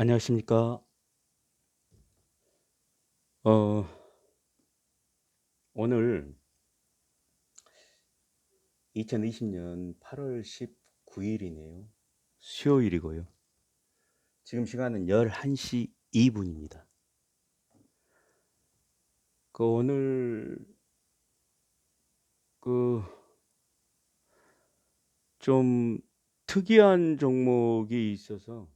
안녕하십니까. 어, 오늘 2020년 8월 19일이네요. 수요일이고요. 지금 시간은 11시 2분입니다. 그 오늘 그 좀 특이한 종목이 있어서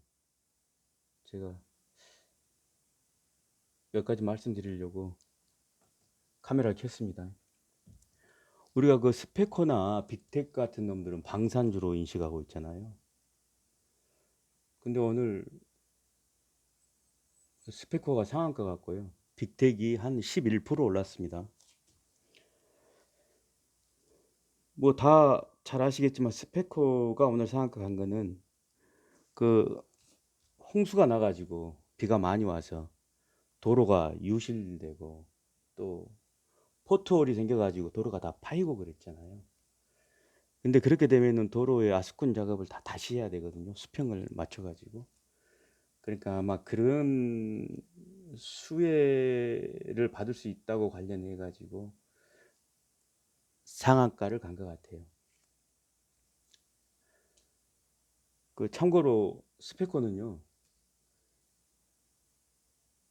제가 몇 가지 말씀드리려고 카메라를 켰습니다. 우리가 그 스페커나 빅텍 같은 놈들은 방산주로 인식하고 있잖아요. 근데 오늘 스페커가 상한가 같고요. 빅텍이 한 11% 올랐습니다. 뭐 다 잘 아시겠지만 스페커가 오늘 상한가 간 거는 그 홍수가 나가지고 비가 많이 와서 도로가 유실되고 또 포트홀이 생겨가지고 도로가 다 파이고 그랬잖아요. 근데 그렇게 되면은 도로의 아스콘 작업을 다 다시 해야 되거든요. 수평을 맞춰가지고. 그러니까 아마 그런 수혜를 받을 수 있다고 관련해 가지고 상한가를 간 것 같아요. 그 참고로 스페커는요.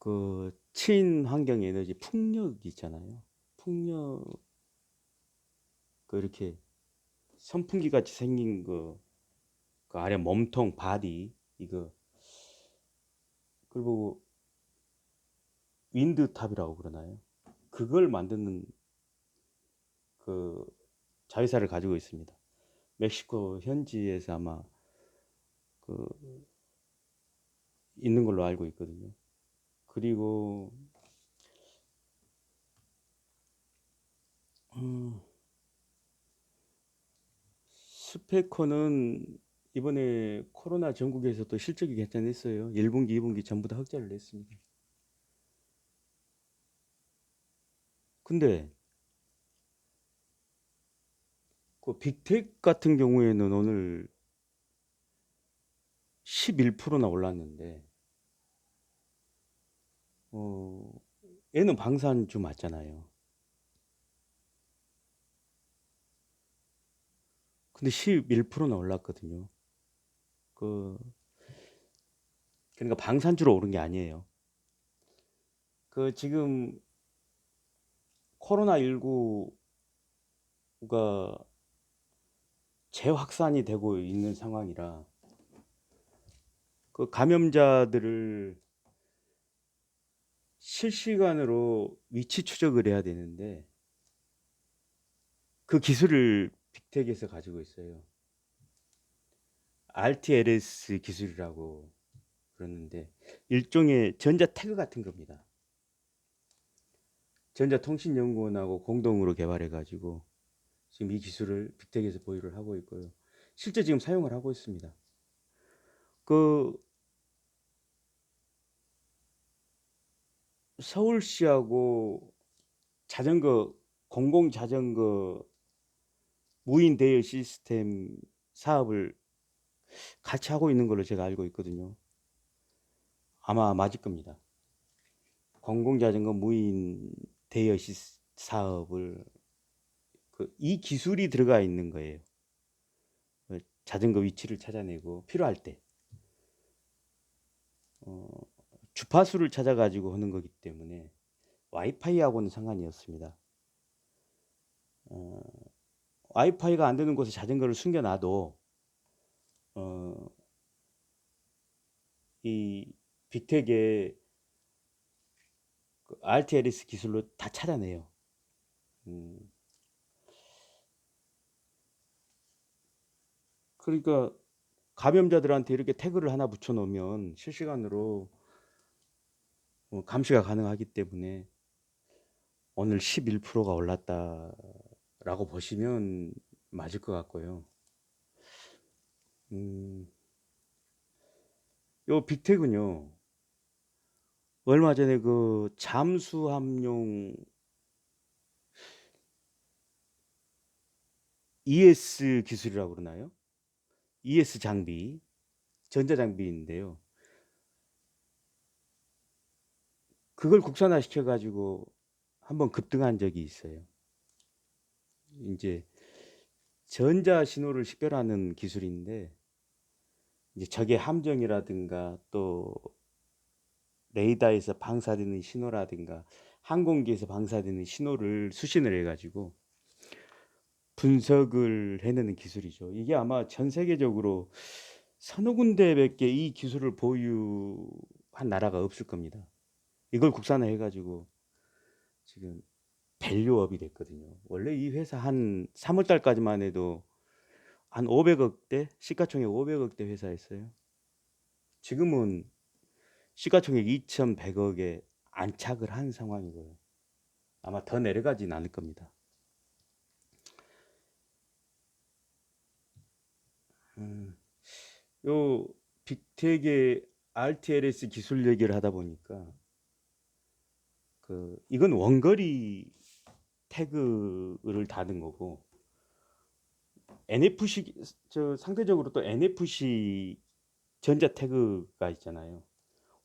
그 친환경 에너지 풍력 있잖아요. 풍력 그 이렇게 선풍기 같이 생긴 거, 그 아래 몸통 바디 이거 그리고 윈드탑이라고 그러나요? 그걸 만드는 그 자회사를 가지고 있습니다. 멕시코 현지에서 아마 그 있는 걸로 알고 있거든요. 그리고 음, 스페커는 이번에 코로나 전국에서도 실적이 괜찮았어요. 1분기, 2분기 전부 다 흑자를 냈습니다. 근데 그 빅텍 같은 경우에는 오늘 11%나 올랐는데 어, 얘는 방산주 맞잖아요. 근데 11%나 올랐거든요. 그 그러니까 방산주로 오른 게 아니에요. 그 지금 코로나 19가 재확산이 되고 있는 상황이라 그 감염자들을 실시간으로 위치 추적을 해야 되는데 그 기술을 빅텍에서 가지고 있어요. RTLS 기술이라고 그러는데 일종의 전자 태그 같은 겁니다. 전자통신연구원하고 공동으로 개발해 가지고 지금 이 기술을 빅텍에서 보유를 하고 있고요. 실제 지금 사용을 하고 있습니다. 그 서울시하고 자전거 공공 자전거 무인 대여 시스템 사업을 같이 하고 있는 걸로 제가 알고 있거든요. 아마 맞을 겁니다. 공공 자전거 무인 대여 시 사업을 그 이 기술이 들어가 있는 거예요. 그 자전거 위치를 찾아내고 필요할 때 어, 주파수를 찾아가지고 하는 거기 때문에 와이파이하고는 상관이 없습니다. 어, 와이파이가 안 되는 곳에 자전거를 숨겨놔도 어, 이 빅텍의 그 RTLS 기술로 다 찾아내요. 음. 그러니까 감염자들한테 이렇게 태그를 하나 붙여놓으면 실시간으로 어, 감시가 가능하기 때문에 오늘 11%가 올랐다라고 보시면 맞을 것 같고요. 음, 요 빅텍은요, 얼마 전에 그 잠수함용 ES 기술이라고 그러나요? ES 장비, 전자장비인데요. 그걸 국산화 시켜 가지고 한번 급등한 적이 있어요. 인제 전자 신호를 식별하는 기술인데 이제 적의 함정이라든가 또 레이더에서 방사되는 신호라든가 항공기에서 방사되는 신호를 수신을 해 가지고 분석을 해내는 기술이죠. 이게 아마 전 세계적으로 서너 군데밖에 이 기술을 보유한 나라가 없을 겁니다. 이걸 국산화해 가지고 지금 밸류업이 됐거든요. 원래 이 회사 한 3월 달까지만 해도 한 500억 대 시가총액 500억 대 회사였어요. 지금은 시가총액 2,100억에 안착을 한 상황이고요. 아마 더 내려가진 않을 겁니다. 음, 요 빅텍의 RTLS 기술 얘기를 하다 보니까 그 이건 원거리 태그를 다는 거고 NFC 저 상대적으로 또 NFC 전자 태그가 있잖아요.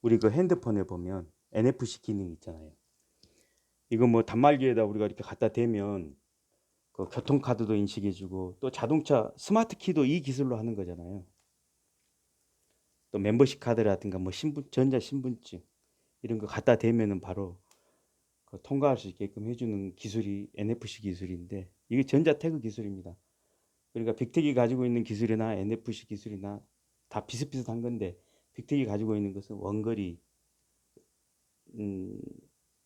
우리 그 핸드폰에 보면 NFC 기능 있잖아요. 이거 뭐 단말기에다 우리가 이렇게 갖다 대면 그 교통카드도 인식해주고 또 자동차 스마트 키도 이 기술로 하는 거잖아요. 또 멤버십 카드라든가 뭐 신분 전자 신분증 이런 거 갖다 대면은 바로 그 통과할 수 있게끔 해주는 기술이 NFC 기술인데 이게 전자 태그 기술입니다. 그러니까 빅텍이 가지고 있는 기술이나 NFC 기술이나 다 비슷비슷한 건데 빅텍이 가지고 있는 것은 원거리 음,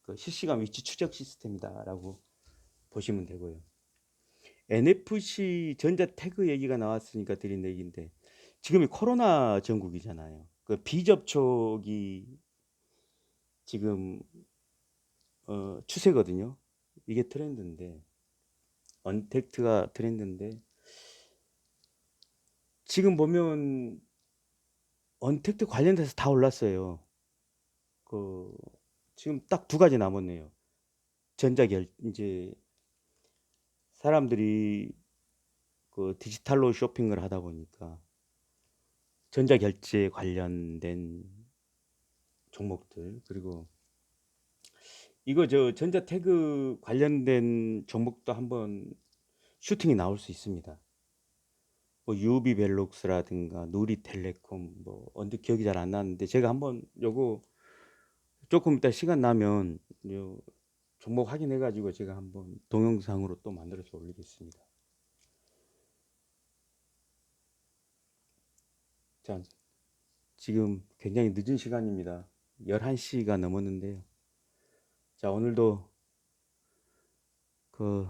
그 실시간 위치 추적 시스템이다라고 보시면 되고요. NFC 전자 태그 얘기가 나왔으니까 드린 얘기인데 지금이 코로나 전국이잖아요. 그 비접촉이 지금 어, 추세거든요. 이게 트렌드인데 언택트가 트렌드인데 지금 보면 언택트 관련돼서 다 올랐어요. 그 지금 딱 두 가지 남았네요. 전자결 이제 사람들이 그 디지털로 쇼핑을 하다 보니까 전자결제 관련된 종목들 그리고 이거 저 전자 태그 관련된 종목도 한번 슈팅이 나올 수 있습니다. 뭐 유비벨록스라든가 누리텔레콤 뭐 언제 기억이 잘 안 나는데 제가 한번 요거 조금 이따 시간 나면 요 종목 확인해 가지고 제가 한번 동영상으로 또 만들어서 올리겠습니다. 자, 지금 굉장히 늦은 시간입니다. 11시가 넘었는데요. 자, 오늘도 그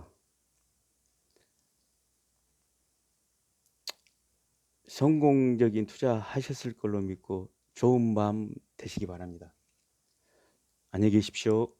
성공적인 투자 하셨을 걸로 믿고 좋은 밤 되시기 바랍니다. 안녕히 계십시오.